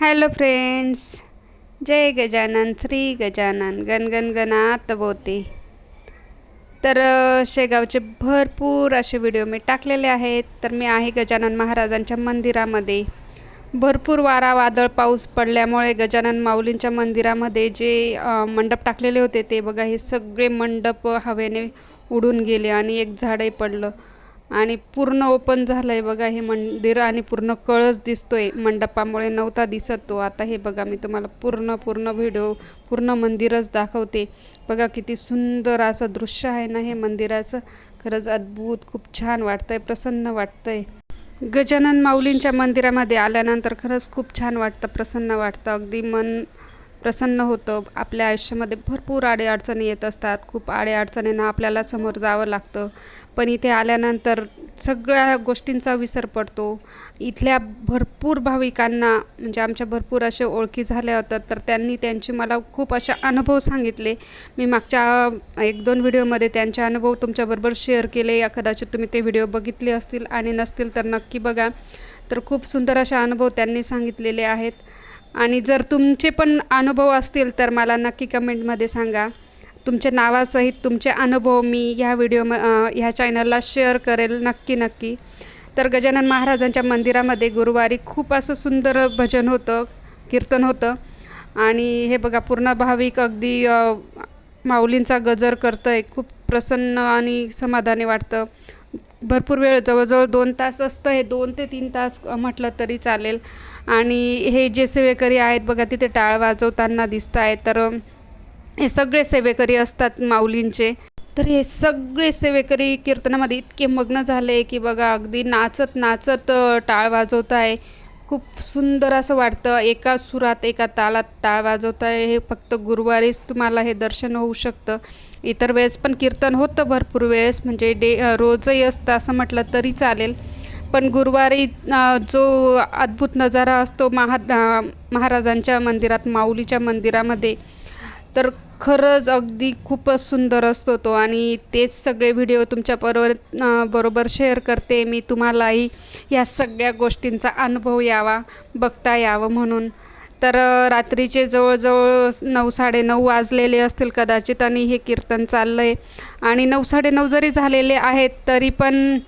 Hello friends जय गजानन श्री गजानन गणगण गणात बोते तर शेगावचे भरपूर असे व्हिडिओ मी टाकलेले आहेत. तर मी आहे गजानन महाराजांच्या मंदिरामध्ये. भरपूर वारा वादळ पाऊस पडल्यामुळे गजानन माऊलींच्या मंदिरामध्ये जे मंडप टाकलेले होते ते बघा हे सगळे मंडप हवेने उडून गेले आणि एक झाडही पडलं. आणि पूर्ण ओपन झालं आहे बघा हे मंदिर आणि पूर्ण कळस दिसतोय. मंडपामुळे नव्हता दिसत तो. आता हे बघा मी तुम्हाला पूर्ण पूर्ण व्हिडिओ पूर्ण मंदिरच दाखवते. बघा किती सुंदर असं दृश्य आहे ना हे मंदिराचं. खरंच अद्भुत खूप छान वाटतंय प्रसन्न वाटतंय. गजानन माऊलींच्या मंदिरामध्ये आल्यानंतर खरंच खूप छान वाटतं प्रसन्न वाटतं. अगदी मन प्रसन्न होतं. आपल्या आयुष्यामध्ये भरपूर अडेअडचणी येत असतात. खूप अडीअडचणींना आपल्याला समोर जावं लागतं. पण इथे आल्यानंतर सगळ्या गोष्टींचा विसर पडतो. इथल्या भरपूर भाविकांना म्हणजे आमच्या भरपूर असे ओळखी झाल्या होत्या तर त्यांनी त्यांची मला खूप असे अनुभव सांगितले. मी मागच्या एक दोन व्हिडिओमध्ये त्यांचे अनुभव तुमच्याबरोबर शेअर केले. या कदाचित तुम्ही ते व्हिडिओ बघितले असतील आणि नसतील तर नक्की बघा. तर खूप सुंदर असे अनुभव त्यांनी सांगितलेले आहेत. आणि जर तुमचे पण अनुभव असतील तर मला नक्की कमेंटमध्ये सांगा. तुमच्या नावासहित तुमचे अनुभव मी ह्या व्हिडिओ म ह्या चॅनलला शेअर करेल नक्की नक्की. तर गजानन महाराजांच्या मंदिरामध्ये गुरुवारी खूप असं सुंदर भजन होतं कीर्तन होतं. आणि हे बघा पूर्ण भाविक अगदी माऊलींचा गजर करतं आहे खूप प्रसन्न आणि समाधानी वाटतं. भरपूर वेळ जवळजवळ दोन तास असतं. हे दोन ते तीन तास म्हटलं तरी चालेल. आणि हे जे सेवेकरी आहेत बघा तिथे टाळ वाजवताना दिसत आहे तर हे सगळे सेवेकरी असतात माऊलींचे. तर हे सगळे सेवेकरी कीर्तनामध्ये इतके मग्न झाले की बघा अगदी नाचत नाचत टाळ वाजवत आहे खूप सुंदर असं वाटतं. एका सुरात एका तालात टाळ वाजवत आहे हे फक्त गुरुवारीच तुम्हाला हे दर्शन होऊ शकतं. इतर वेळेस पण कीर्तन होतं भरपूर वेळेस. म्हणजे डे रोजही असतं असं म्हटलं तरी चालेल. पण गुरुवारी जो अद्भुत नजारा असतो महा महाराजांच्या मंदिरात माऊलीच्या मंदिरामध्ये तर खरंच अगदी खूपच सुंदर असतो तो. आणि तेच सगळे व्हिडिओ तुमच्या बरोबर बरोबर शेअर करते. मी तुम्हालाही या सगळ्या गोष्टींचा अनुभव यावा बघता यावं म्हणून. तर रात्रीचे जवळजवळ नऊ साडेनऊ वाजलेले असतील कदाचित आणि हे कीर्तन चाललं आहे आणि नऊ साडेनऊ जरी झालेले आहेत तरी पण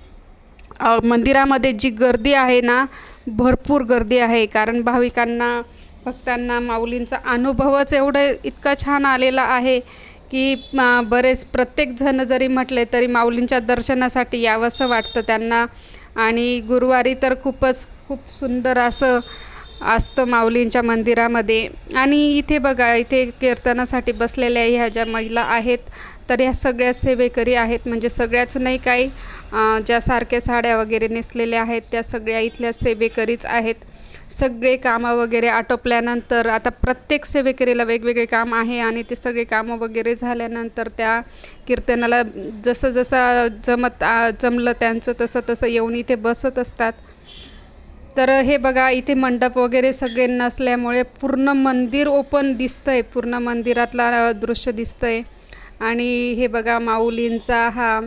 मंदिरामध्ये जी गर्दी आहे ना भरपूर गर्दी आहे. कारण भाविकांना भक्तांना माऊलींचा अनुभवच एवढं इतका छान आलेला आहे की बरेच प्रत्येकजण जरी म्हटले तरी माऊलींच्या दर्शनासाठी यावंसं वाटतं त्यांना. आणि गुरुवारी तर खूपच खूप सुंदर असं असतं माऊलींच्या मंदिरामध्ये. आणि इथे बघा इथे कीर्तनासाठी बसलेल्या ह्या ज्या महिला आहेत तर ह्या सगळ्या सेवेकरी आहेत. म्हणजे सगळ्याच नाही काही ज्या सारख्या साड्या वगैरे नेसलेल्या आहेत त्या सगळ्या इथल्या सेवेकरीच आहेत. सगळे कामं वगैरे आटोपल्यानंतर आता प्रत्येक सेवेकरीला वेगवेगळे काम आहे आणि ते सगळे कामं वगैरे झाल्यानंतर त्या कीर्तनाला जसं जसं जमत जमलं त्यांचं तसं तसं येऊन इथे बसत असतात. तर हे बघा इथे मंडप वगैरे सगळे नसल्यामुळे पूर्ण मंदिर ओपन दिसतंय. पूर्ण मंदिरातला दृश्य दिसतंय. आणि हे बघा माऊलींचा हा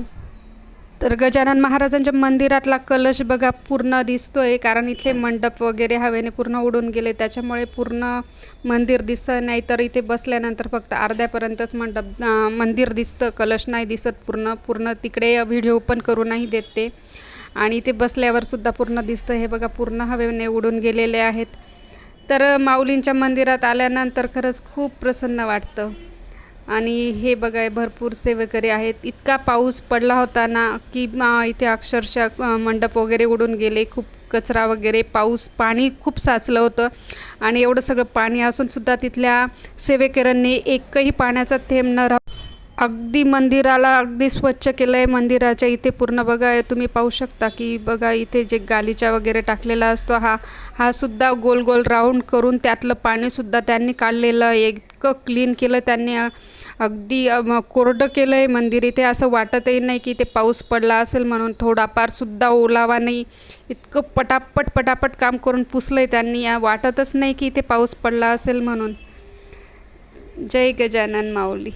तर गजानन महाराजांच्या मंदिरातला कलश बघा पूर्ण दिसतोय. कारण इथले मंडप वगैरे हवेने पूर्ण उडून गेले. त्याच्यामुळे पूर्ण मंदिर दिसतं नाही तर इथे बसल्यानंतर फक्त अर्ध्यापर्यंतच मंडप मंदिर दिसतं. कलश नाही दिसत पूर्ण. पूर्ण तिकडे व्हिडिओ पण करू नाही देत. ते आणि इथे बसल्यावर सुद्धा पूर्ण दिसतं. हे बघा पूर्ण हवेने उडून गेलेले आहेत. तर माऊलींच्या मंदिरात आल्यानंतर खरंच खूप प्रसन्न वाटतं. आणि हे बघाय भरपूर सेवेकरी आहेत. इतका पाऊस पडला होता ना की इथे अक्षरशः मंडप वगैरे उडून गेले. खूप कचरा वगैरे पाऊस पाणी खूप साचलं होतं. आणि एवढं सगळं पाणी असूनसुद्धा तिथल्या सेवेकऱ्यांनी एकही पाण्याचा थेंब न राह अगदी मंदिराला अगदी स्वच्छ केलं आहे मंदिराच्या इथे पूर्ण. बघा तुम्ही पाहू शकता की बघा इथे जे गालीचा वगैरे टाकलेला असतो हा हा सुद्धा गोल गोल राऊंड करून त्यातलं पाणीसुद्धा त्यांनी काढलेलं आहे इतकं क्लीन केलं त्यांनी अगदी कोरडं केलं आहे मंदिर इथे. असं वाटतही नाही की इथे पाऊस पडला असेल म्हणून. थोडाफारसुद्धा ओलावा नाही. इतकं पटापट पटापट काम करून पुसलं आहे त्यांनी वाटतच नाही की इथे पाऊस पडला असेल म्हणून. जय गजानन माऊली.